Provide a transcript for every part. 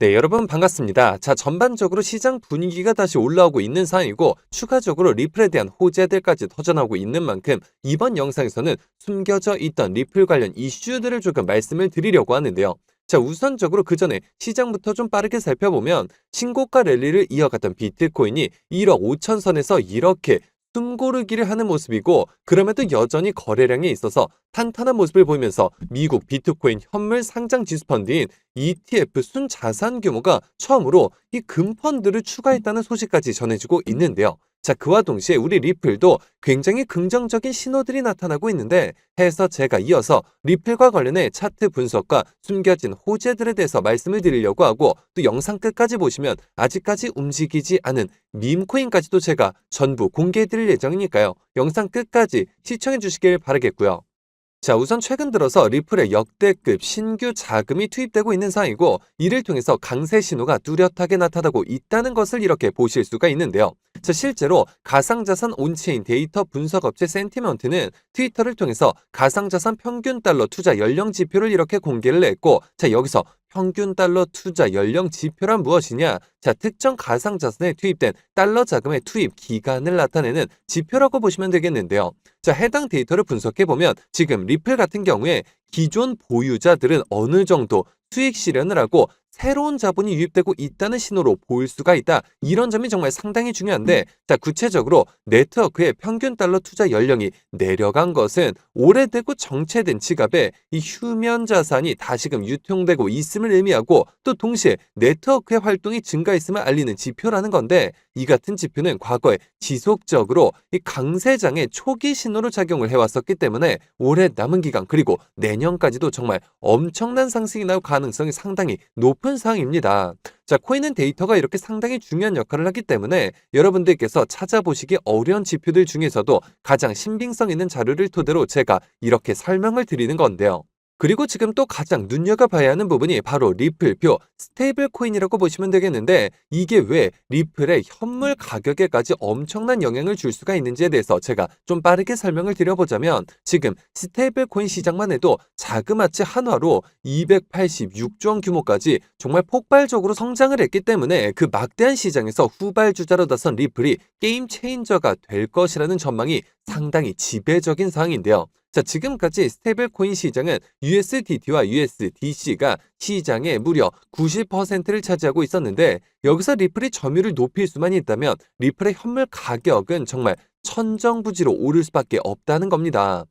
네, 여러분 반갑습니다. 자, 전반적으로 시장 분위기가 다시 올라오고 있는 상황이고 추가적으로 리플에 대한 호재들까지 터져나오고 있는 만큼 이번 영상에서는 숨겨져 있던 리플 관련 이슈들을 조금 말씀을 드리려고 하는데요. 자, 우선적으로 그 전에 시장부터 좀 빠르게 살펴보면 신고가 랠리를 이어갔던 비트코인이 1억 5천 선에서 이렇게 숨고르기를 하는 모습이고 그럼에도 여전히 거래량이 있어서 탄탄한 모습을 보이면서 미국 비트코인 현물 상장 지수 펀드인 ETF 순 자산 규모가 처음으로 이 금펀드를 추가했다는 소식까지 전해지고 있는데요. 자, 그와 동시에 우리 리플도 굉장히 긍정적인 신호들이 나타나고 있는데 해서 제가 이어서 리플과 관련해 차트 분석과 숨겨진 호재들에 대해서 말씀을 드리려고 하고 또 영상 끝까지 보시면 아직까지 움직이지 않은 밈코인까지도 제가 전부 공개해 드릴 예정이니까요. 영상 끝까지 시청해 주시길 바라겠고요. 자, 우선 최근 들어서 리플에 역대급 신규 자금이 투입되고 있는 상황이고 이를 통해서 강세 신호가 뚜렷하게 나타나고 있다는 것을 이렇게 보실 수가 있는데요. 자, 실제로 가상자산 온체인 데이터 분석 업체 센티먼트는 트위터를 통해서 가상자산 평균 달러 투자 연령 지표를 이렇게 공개를 했고 자, 여기서 평균 달러 투자 연령 지표란 무엇이냐? 자, 특정 가상 자산에 투입된 달러 자금의 투입 기간을 나타내는 지표라고 보시면 되겠는데요. 자, 해당 데이터를 분석해 보면 지금 리플 같은 경우에 기존 보유자들은 어느 정도 수익 실현을 하고 새로운 자본이 유입되고 있다는 신호로 보일 수가 있다. 이런 점이 정말 상당히 중요한데, 자, 구체적으로 네트워크의 평균 달러 투자 연령이 내려간 것은 오래되고 정체된 지갑에 이 휴면 자산이 다시금 유통되고 있음을 의미하고 또 동시에 네트워크의 활동이 증가했음을 알리는 지표라는 건데, 이 같은 지표는 과거에 지속적으로 이 강세장의 초기 신호로 작용을 해왔었기 때문에 올해 남은 기간 그리고 내년까지도 정말 엄청난 상승이 나올 가능성이 상당히 높은 상황입니다. 자, 코인은 데이터가 이렇게 상당히 중요한 역할을 하기 때문에 여러분들께서 찾아보시기 어려운 지표들 중에서도 가장 신빙성 있는 자료를 토대로 제가 이렇게 설명을 드리는 건데요. 그리고 지금 또 가장 눈여겨봐야 하는 부분이 바로 리플표 스테이블 코인이라고 보시면 되겠는데 이게 왜 리플의 현물 가격에까지 엄청난 영향을 줄 수가 있는지에 대해서 제가 좀 빠르게 설명을 드려보자면 지금 스테이블 코인 시장만 해도 자그마치 한화로 286조 원 규모까지 정말 폭발적으로 성장을 했기 때문에 그 막대한 시장에서 후발주자로 나선 리플이 게임 체인저가 될 것이라는 전망이 상당히 지배적인 상황인데요. 자, 지금까지 스테이블 코인 시장은 USDT와 USDC가 시장의 무려 90%를 차지하고 있었는데 여기서 리플이 점유율을 높일 수만 있다면 리플의 현물 가격은 정말 천정부지로 오를 수밖에 없다는 겁니다.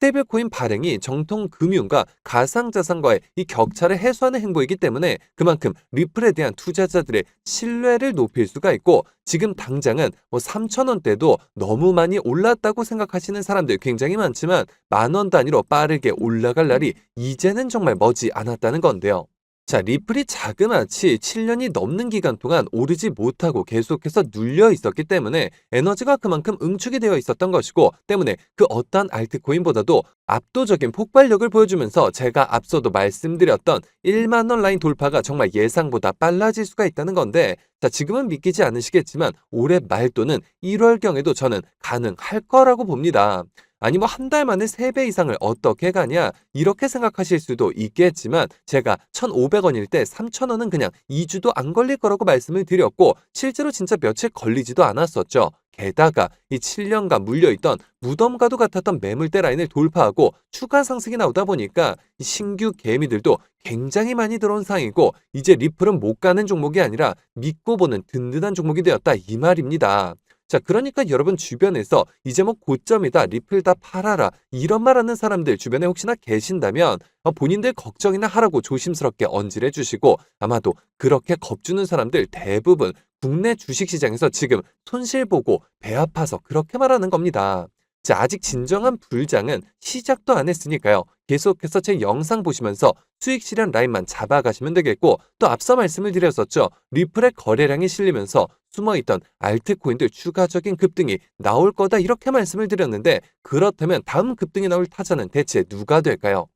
스테이블 코인 발행이 정통 금융과 가상자산과의 이 격차를 해소하는 행보이기 때문에 그만큼 리플에 대한 투자자들의 신뢰를 높일 수가 있고 지금 당장은 뭐 3천원대도 너무 많이 올랐다고 생각하시는 사람들 굉장히 많지만 만 원 단위로 빠르게 올라갈 날이 이제는 정말 머지 않았다는 건데요. 자, 리플이 자그마치 7년이 넘는 기간 동안 오르지 못하고 계속해서 눌려 있었기 때문에 에너지가 그만큼 응축이 되어 있었던 것이고 때문에 그 어떠한 알트코인보다도 압도적인 폭발력을 보여주면서 제가 앞서도 말씀드렸던 1만 원 라인 돌파가 정말 예상보다 빨라질 수가 있다는 건데 자, 지금은 믿기지 않으시겠지만 올해 말 또는 1월경에도 저는 가능할 거라고 봅니다. 아니 뭐 한 달 만에 3배 이상을 어떻게 가냐 이렇게 생각하실 수도 있겠지만 제가 1,500원일 때 3,000원은 그냥 2주도 안 걸릴 거라고 말씀을 드렸고 실제로 진짜 며칠 걸리지도 않았었죠. 게다가 이 7년간 물려있던 무덤과도 같았던 매물대 라인을 돌파하고 추가 상승이 나오다 보니까 이 신규 개미들도 굉장히 많이 들어온 상이고 이제 리플은 못 가는 종목이 아니라 믿고 보는 든든한 종목이 되었다 이 말입니다. 자, 그러니까 여러분 주변에서 이제 뭐 고점이다, 리플 다 팔아라, 이런 말 하는 사람들 주변에 혹시나 계신다면 어, 본인들 걱정이나 하라고 조심스럽게 언질해 주시고 아마도 그렇게 겁주는 사람들 대부분 국내 주식시장에서 지금 손실 보고 배 아파서 그렇게 말하는 겁니다. 자, 아직 진정한 불장은 시작도 안 했으니까요. 계속해서 제 영상 보시면서 수익 실현 라인만 잡아가시면 되겠고 또 앞서 말씀을 드렸었죠. 리플의 거래량이 실리면서 숨어있던 알트코인들 추가적인 급등이 나올 거다 이렇게 말씀을 드렸는데 그렇다면 다음 급등이 나올 타자는 대체 누가 될까요?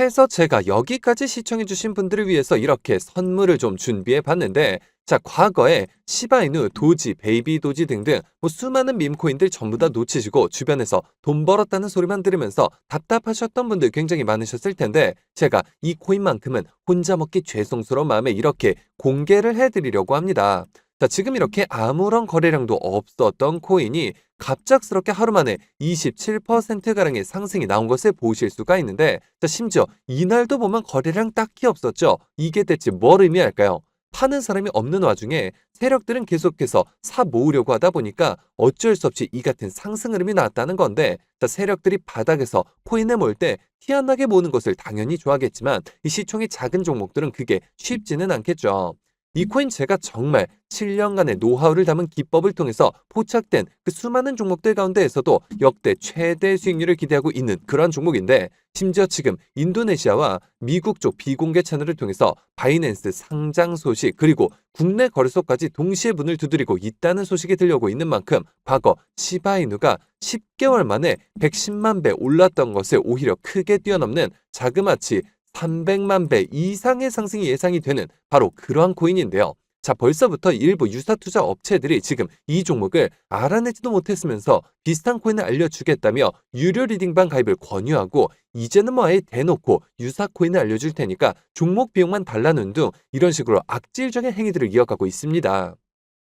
해서 제가 여기까지 시청해주신 분들을 위해서 이렇게 선물을 좀 준비해 봤는데 자, 과거에 시바이누, 도지, 베이비 도지 등등 뭐 수많은 밈코인들 전부 다 놓치시고 주변에서 돈 벌었다는 소리만 들으면서 답답하셨던 분들 굉장히 많으셨을 텐데 제가 이 코인만큼은 혼자 먹기 죄송스러운 마음에 이렇게 공개를 해드리려고 합니다. 자, 지금 이렇게 아무런 거래량도 없었던 코인이 갑작스럽게 하루 만에 27%가량의 상승이 나온 것을 보실 수가 있는데, 자, 심지어 이날도 보면 거래량 딱히 없었죠. 이게 대체 뭘 의미할까요? 파는 사람이 없는 와중에 세력들은 계속해서 사 모으려고 하다 보니까 어쩔 수 없이 이 같은 상승 흐름이 나왔다는 건데, 자, 세력들이 바닥에서 코인을 모을 때 희한하게 모으는 것을 당연히 좋아하겠지만, 이 시총이 작은 종목들은 그게 쉽지는 않겠죠. 이 코인 제가 정말 7년간의 노하우를 담은 기법을 통해서 포착된 그 수많은 종목들 가운데에서도 역대 최대 수익률을 기대하고 있는 그러한 종목인데 심지어 지금 인도네시아와 미국 쪽 비공개 채널을 통해서 바이낸스 상장 소식 그리고 국내 거래소까지 동시에 문을 두드리고 있다는 소식이 들려오고 있는 만큼 과거 시바이누가 10개월 만에 110만 배 올랐던 것을 오히려 크게 뛰어넘는 자그마치 300만 배 이상의 상승이 예상이 되는 바로 그러한 코인인데요. 자, 벌써부터 일부 유사 투자 업체들이 지금 이 종목을 알아내지도 못했으면서 비슷한 코인을 알려주겠다며 유료 리딩방 가입을 권유하고 이제는 뭐 아예 대놓고 유사 코인을 알려줄 테니까 종목 비용만 달라는 등 이런 식으로 악질적인 행위들을 이어가고 있습니다.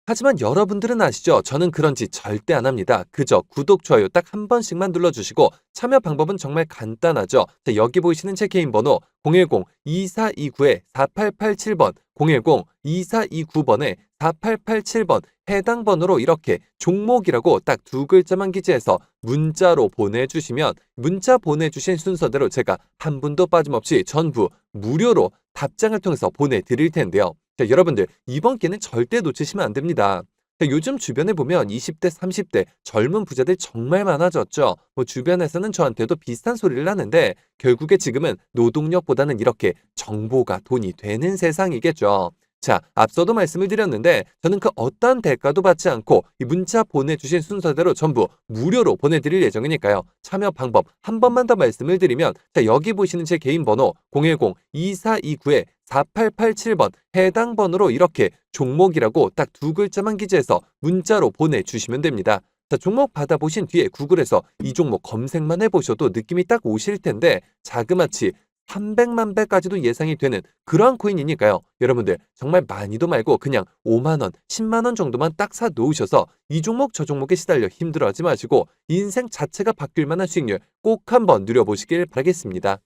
하지만 여러분들은 아시죠? 저는 그런 짓 절대 안 합니다. 그저 구독, 좋아요 딱 한 번씩만 눌러주시고 참여 방법은 정말 간단하죠. 자, 여기 보이시는 제 개인 번호 010-2429-4887번 010-2429번에 4887번 해당 번호로 이렇게 종목이라고 딱 두 글자만 기재해서 문자로 보내주시면 문자 보내주신 순서대로 제가 한 분도 빠짐없이 전부 무료로 답장을 통해서 보내드릴 텐데요. 자, 여러분들 이번 기회는 절대 놓치시면 안 됩니다. 자, 요즘 주변에 보면 20대, 30대 젊은 부자들 정말 많아졌죠. 뭐 주변에서는 저한테도 비슷한 소리를 하는데 결국에 지금은 노동력보다는 이렇게 정보가 돈이 되는 세상이겠죠. 자, 앞서도 말씀을 드렸는데 저는 그 어떠한 대가도 받지 않고 이 문자 보내주신 순서대로 전부 무료로 보내드릴 예정이니까요. 참여 방법 한 번만 더 말씀을 드리면 자, 여기 보시는 제 개인 번호 010-2429-4887번 해당 번호로 이렇게 종목이라고 딱 두 글자만 기재해서 문자로 보내주시면 됩니다. 자, 종목 받아보신 뒤에 구글에서 이 종목 검색만 해보셔도 느낌이 딱 오실 텐데 자그마치 300만 배까지도 예상이 되는 그러한 코인이니까요. 여러분들 정말 많이도 말고 그냥 5만 원, 10만 원 정도만 딱 사 놓으셔서 이 종목 저 종목에 시달려 힘들어하지 마시고 인생 자체가 바뀔 만한 수익률 꼭 한번 누려보시길 바라겠습니다.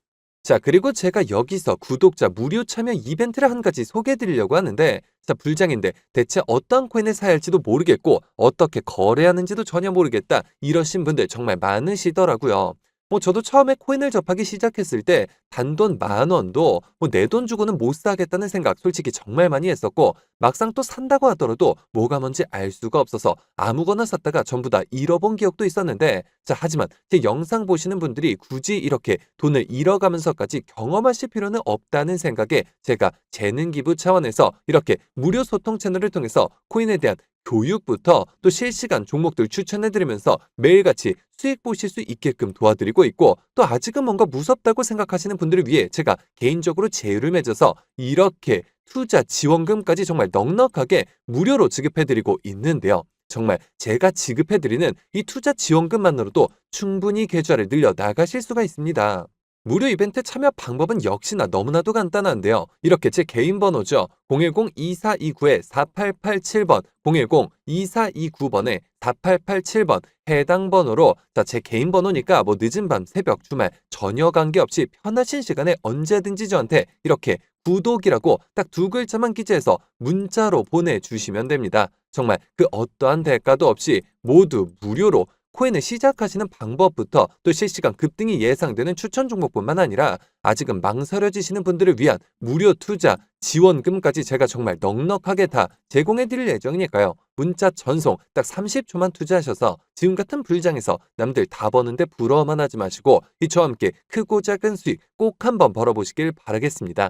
자, 그리고 제가 여기서 구독자 무료 참여 이벤트를 한 가지 소개해 드리려고 하는데, 자, 불장인데 대체 어떤 코인을 사야 할지도 모르겠고, 어떻게 거래하는지도 전혀 모르겠다. 이러신 분들 정말 많으시더라고요. 뭐 저도 처음에 코인을 접하기 시작했을 때 단돈 만 원도 뭐 내 돈 주고는 못 사겠다는 생각 솔직히 정말 많이 했었고 막상 또 산다고 하더라도 뭐가 뭔지 알 수가 없어서 아무거나 샀다가 전부 다 잃어본 기억도 있었는데 자 하지만 제 영상 보시는 분들이 굳이 이렇게 돈을 잃어가면서까지 경험하실 필요는 없다는 생각에 제가 재능 기부 차원에서 이렇게 무료 소통 채널을 통해서 코인에 대한 교육부터 또 실시간 종목들 추천해드리면서 매일같이 수익 보실 수 있게끔 도와드리고 있고 또 아직은 뭔가 무섭다고 생각하시는 분들을 위해 제가 개인적으로 제휴를 맺어서 이렇게 투자 지원금까지 정말 넉넉하게 무료로 지급해드리고 있는데요. 정말 제가 지급해드리는 이 투자 지원금만으로도 충분히 계좌를 늘려 나가실 수가 있습니다. 무료 이벤트 참여 방법은 역시나 너무나도 간단한데요. 이렇게 제 개인 번호죠. 010-2429-4887번, 010-2429번에 4887번 해당 번호로 자, 제 개인 번호니까 뭐 늦은 밤, 새벽, 주말 전혀 관계없이 편하신 시간에 언제든지 저한테 이렇게 구독이라고 딱 두 글자만 기재해서 문자로 보내주시면 됩니다. 정말 그 어떠한 대가도 없이 모두 무료로 코인을 시작하시는 방법부터 또 실시간 급등이 예상되는 추천 종목뿐만 아니라 아직은 망설여지시는 분들을 위한 무료 투자 지원금까지 제가 정말 넉넉하게 다 제공해 드릴 예정이니까요. 문자 전송 딱 30초만 투자하셔서 지금 같은 불장에서 남들 다 버는데 부러워만 하지 마시고 이 저와 함께 크고 작은 수익 꼭 한번 벌어보시길 바라겠습니다.